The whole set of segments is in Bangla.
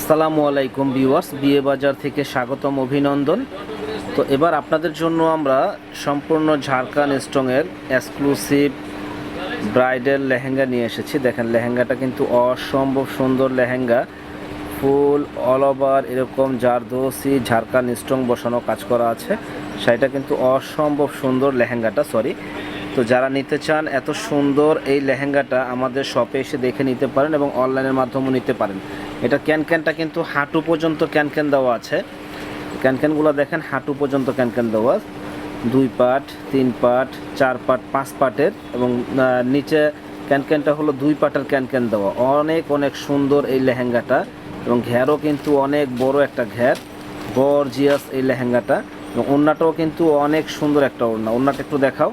আসসালামু আলাইকুম ভিউয়ার্স, বিয়ে বাজার থেকে স্বাগতম, অভিনন্দন। তো এবার আপনাদের জন্য আমরা সম্পূর্ণ ঝাড়খান্ড স্ট্রংয়ের এক্সক্লুসিভ ব্রাইডাল লেহেঙ্গা নিয়ে এসেছি। দেখেন, লেহেঙ্গাটা কিন্তু অসম্ভব সুন্দর লেহেঙ্গা। ফুল অল ওভার এরকম জারদোসি ঝাড়খান্ড স্ট্রং বসানো কাজ করা আছে। সেটা কিন্তু অসম্ভব সুন্দর লেহেঙ্গাটা সরি তো যারা নিতে চান, এত সুন্দর এই লেহেঙ্গাটা আমাদের শপে এসে দেখে নিতে পারেন এবং অনলাইনের মাধ্যমেও নিতে পারেন। এটা ক্যান ক্যানটা কিন্তু হাঁটু পর্যন্ত ক্যান ক্যান দেওয়া আছে। ক্যান ক্যানগুলো দেখেন, হাঁটু পর্যন্ত ক্যান ক্যান দেওয়া দুই পাট, তিন পাট, চার পাট, পাঁচ পাটের এবং নিচে ক্যান ক্যানটা হলো দুই পাটের ক্যান ক্যান দেওয়া। অনেক অনেক সুন্দর এই লেহেঙ্গাটা এবং ঘেরও কিন্তু অনেক বড় একটা ঘের। গর্জিয়াস এই লেহেঙ্গাটা এবং ওড়নাটাও কিন্তু অনেক সুন্দর একটা ওড়না। ওড়নাটা একটু দেখাও।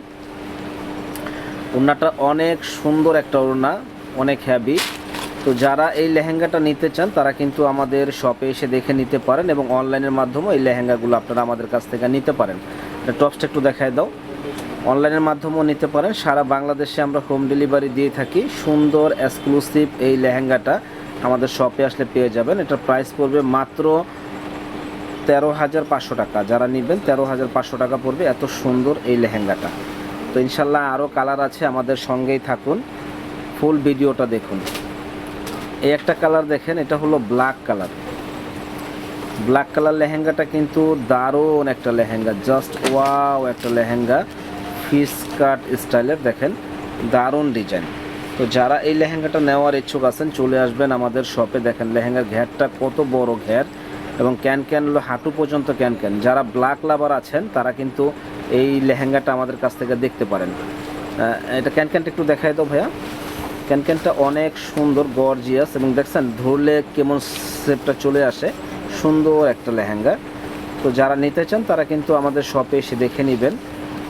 ওড়নাটা অনেক সুন্দর একটা ওড়না, অনেক হ্যাভি তো যারা এই লেহেঙ্গাটা নিতে চান, তারা কিন্তু আমাদের শপে এসে দেখে নিতে পারেন এবং অনলাইনের মাধ্যমেও এই লেহেঙ্গাগুলো আপনারা আমাদের কাছ থেকে নিতে পারেন। টপসটা একটু দেখায় দাও। অনলাইনের মাধ্যমেও নিতে পারেন। সারা বাংলাদেশে আমরা হোম ডেলিভারি দিয়ে থাকি। সুন্দর এক্সক্লুসিভ এই লেহেঙ্গাটা আমাদের শপে আসলে পেয়ে যাবেন। এটার প্রাইস পড়বে মাত্র তেরো হাজার পাঁচশো টাকা। যারা নেবেন, তেরো হাজার পাঁচশো টাকা পড়বে এত সুন্দর এই লেহেঙ্গাটা। তো ইনশাল্লাহ আরও কালার আছে আমাদের সঙ্গেই থাকুন। ফুল ভিডিওটা দেখুন। এই একটা কালার দেখেন, এটা হলো ব্ল্যাক কালার। ব্ল্যাক কালার লেহেঙ্গাটা কিন্তু দারুণ একটা লেহেঙ্গা জাস্ট ওয়াও একটা লেহেঙ্গা ফিস কাট স্টাইলের দেখেন, দারুণ ডিজাইন তো যারা এই লেহেঙ্গাটা নেওয়ার ইচ্ছুক আছেন, চলে আসবেন আমাদের শপে দেখেন, লেহেঙ্গার ঘেরটা কত বড় ঘের এবং ক্যান ক্যান হলো হাঁটু পর্যন্ত ক্যান ক্যান। যারা ব্ল্যাক লাভার আছেন, তারা কিন্তু এই লেহেঙ্গাটা আমাদের কাছ থেকে দেখতে পারেন। এটা ক্যান ক্যানটা একটু দেখাই তো ভাইয়া। ক্যানক্যানটা অনেক সুন্দর গর্জিয়াস এবং দেখছেন ধরলে কেমন সেপটা চলে আসে। সুন্দর একটা লেহেঙ্গা। তো যারা নিতে চান, তারা কিন্তু আমাদের শপে এসে দেখে নেবেন।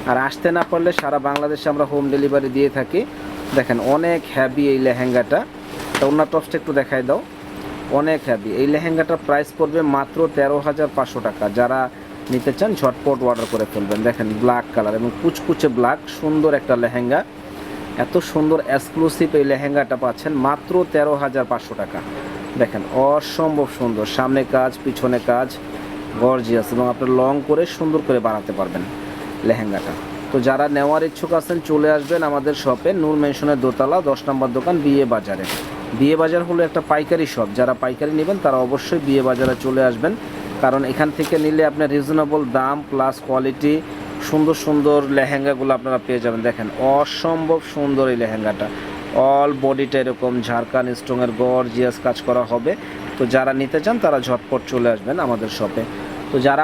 আর আসতে না পারলে সারা বাংলাদেশে আমরা হোম ডেলিভারি দিয়ে থাকি। দেখেন অনেক হ্যাভি এই লেহেঙ্গাটা। তা অন্য টপসটা একটু দেখাই দাও। অনেক হ্যাভি এই লেহেঙ্গাটার প্রাইস পড়বে মাত্র তেরো হাজার পাঁচশো টাকা। যারা নিতে চান, ঝটপট অর্ডার করে ফেলবেন। দেখেন ব্ল্যাক কালার এবং কুচকুচে ব্ল্যাক সুন্দর একটা লেহেঙ্গা। এত সুন্দর এক্সক্লুসিভ এই লেহেঙ্গাটা পাচ্ছেন মাত্র তেরো হাজার পাঁচশো টাকা। দেখেন, অসম্ভব সুন্দর। সামনে কাজ, পিছনে কাজ গর্জিয়াস এবং আপনার লং করে সুন্দর করে বানাতে পারবেন লেহেঙ্গাটা। তো যারা নেওয়ার ইচ্ছুক আছেন, চলে আসবেন আমাদের শপে, নূর মেনশনের দোতলা, দশ নম্বর দোকান, বিয়ে বাজারে। বিয়ে বাজার হলো একটা পাইকারি শপ যারা পাইকারি নেবেন, তারা অবশ্যই বিয়ে বাজারে চলে আসবেন। কারণ এখান থেকে নিলে আপনার রিজনেবল দাম প্লাস কোয়ালিটি সুন্দর সুন্দর লেহেঙ্গাগুলো আপনারা পেয়ে যাবেন। দেখেন, অসম্ভব সুন্দর এই লেহেঙ্গাটা। অল বডিটা এরকম ঝাড়খান্ড স্ট্রংয়ের জিয়াস কাজ করা হবে। তো যারা নিতে চান, তারা ঝটপট চলে আসবেন আমাদের শপে তো যারা